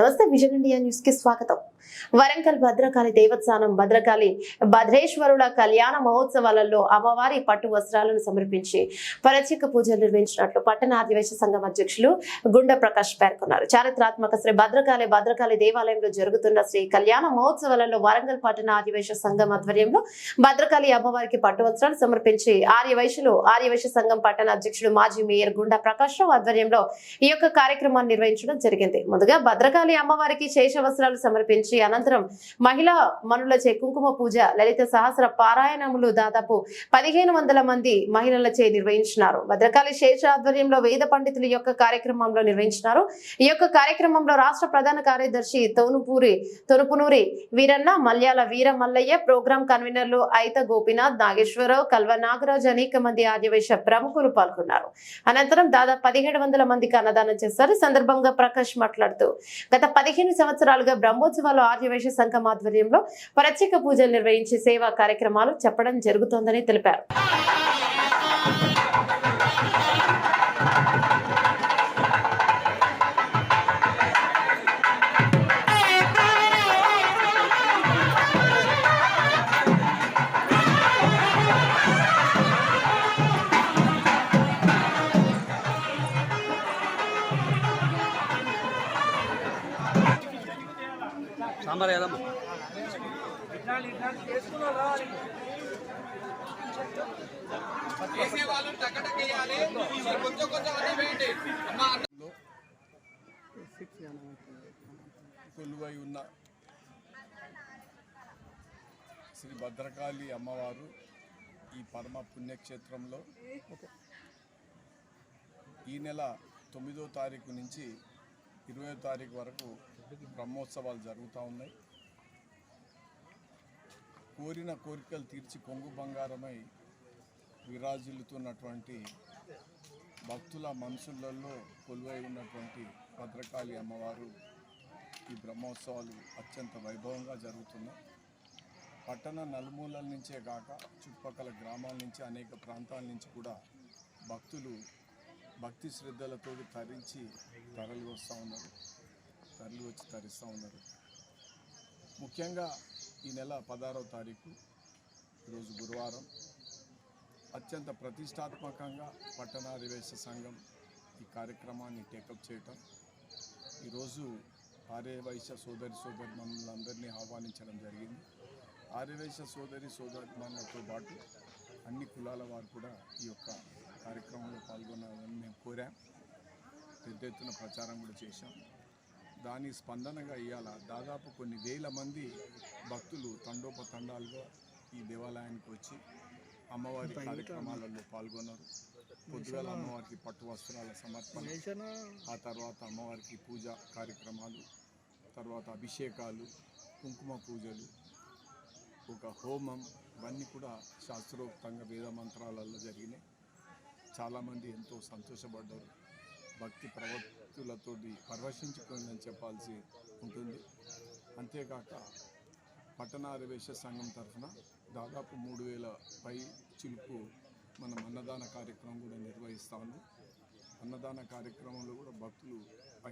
నమస్తే vision India న్యూస్కి స్వాగతం. వరంగల్ భద్రకాళి దేవస్థానం భద్రకాళి భద్రేశ్వరుల కళ్యాణ మహోత్సవాలలో అమ్మవారి పట్టు వస్త్రాలను సమర్పించి ప్రత్యేక పూజలు నిర్వహించినట్లు పట్టణ ఆదివేశ సంఘం అధ్యక్షులు గుండె ప్రకాష్ పేర్కొన్నారు. చారిత్రాత్మక శ్రీ భద్రకాళి భద్రకాళి దేవాలయంలో జరుగుతున్న శ్రీ కళ్యాణ మహోత్సవాలలో వరంగల్ పట్టణ ఆదివేశ సంఘం ఆధ్వర్యంలో భద్రకాళి అమ్మవారికి పట్టు వస్త్రాలు సమర్పించి ఆర్యవైశ్యులు ఆర్యవైశ్య సంఘం పట్టణ అధ్యక్షుడు మాజీ మేయర్ గుండా ప్రకాష్ రావు ఆధ్వర్యంలో ఈ యొక్క కార్యక్రమాన్ని నిర్వహించడం జరిగింది. ముందుగా భద్రకాళి అమ్మవారికి శేష వస్త్రాలు సమర్పించి అనంతరం మహిళా మనులచే కుంకుమ పూజ లలిత సహస్ర పారాయణములు దాదాపు పదిహేను వందల మంది మహిళలచే నిర్వహించినారు. భద్రకాళి శేష ఆధ్వర్యంలో వేద పండితుల యొక్క కార్యక్రమంలో నిర్వహించినారు. ఈ యొక్క కార్యక్రమంలో రాష్ట్ర ప్రధాన కార్యదర్శి తోనుపూరి తొనుపునూరి వీరన్న మల్యాల వీర మల్లయ్య ప్రోగ్రాం కన్వీనర్లు ఐత గోపినాథ్ నాగేశ్వరరావు కల్వ నాగరాజ్ అనేక మంది ఆర్యవేశ ప్రముఖులు పాల్గొన్నారు. అనంతరం దాదాపు పదిహేడు వందల మందికి అన్నదానం చేశారు. సందర్భంగా ప్రకాష్ మాట్లాడుతూ గత గత పదిహేను సంవత్సరాలుగా బ్రహ్మోత్సవాలు ఆర్యవేశ సంఘం ఆధ్వర్యంలో ప్రత్యేక పూజలు నిర్వహించి సేవా కార్యక్రమాలు చెప్పడం జరుగుతోందని తెలిపారు. సాంబార్ ఏదమ్మా? కొలువై ఉన్న శ్రీ భద్రకాళి అమ్మవారు ఈ పరమ పుణ్యక్షేత్రంలో ఈ నెల తొమ్మిదో తారీఖు నుంచి ఇరవై తారీఖు వరకు బ్రహ్మోత్సవాలు జరుగుతూ ఉన్నాయి. కోరిన కోరికలు తీర్చి కొంగు బంగారమై విరాజిల్లుతున్నటువంటి భక్తుల మనసులలో కొలువై ఉన్నటువంటి భద్రకాళి అమ్మవారు ఈ బ్రహ్మోత్సవాలు అత్యంత వైభవంగా జరుగుతున్నాయి. పట్టణ నలుమూలల నుంచే కాక చుట్టుపక్కల గ్రామాల నుంచి అనేక ప్రాంతాల నుంచి కూడా భక్తులు భక్తి శ్రద్ధలతో తరించి తరలి వస్తూ ఉన్నారు. తరలి వచ్చి తరిస్తూ ఉన్నారు. ముఖ్యంగా ఈ నెల పదహారవ తారీఖు ఈరోజు గురువారం అత్యంత ప్రతిష్టాత్మకంగా పట్టణాధివేశ సంఘం ఈ కార్యక్రమాన్ని టేకప్ చేయటం ఈరోజు ఆర్యవైశ్య సోదరి సోదరి మనులందరినీ ఆహ్వానించడం జరిగింది. ఆర్యవైశ్య సోదరి సోదరిమణులతో పాటు అన్ని కులాల వారు కూడా ఈ యొక్క కార్యక్రమంలో పాల్గొనాలని మేము కోరాం. పెద్ద ఎత్తున ప్రచారం కూడా చేశాం. దాని స్పందనగా ఇవాళ దాదాపు కొన్ని వేల మంది భక్తులు తండోపతండాలుగా ఈ దేవాలయానికి వచ్చి అమ్మవారి కార్యక్రమాలలో పాల్గొన్నారు. పొద్దుగాల అమ్మవారికి పట్టు వస్త్రాల సమర్పణ ఆ తర్వాత అమ్మవారికి పూజ కార్యక్రమాలు తర్వాత అభిషేకాలు కుంకుమ పూజలు ఒక హోమం ఇవన్నీ కూడా శాస్త్రోక్తంగా వేద మంత్రాలలో జరిగినాయి. చాలామంది ఎంతో సంతోషపడ్డారు. భక్తి ప్రవృత్తులతోటి పరవశించుకుందని చెప్పాల్సి ఉంటుంది. అంతేకాక పట్టణాధివేశ సంఘం తరఫున దాదాపు మూడు వేల పై చిలుపు మనం అన్నదాన కార్యక్రమం కూడా నిర్వహిస్తా ఉంది అన్నదాన కార్యక్రమంలో కూడా భక్తులు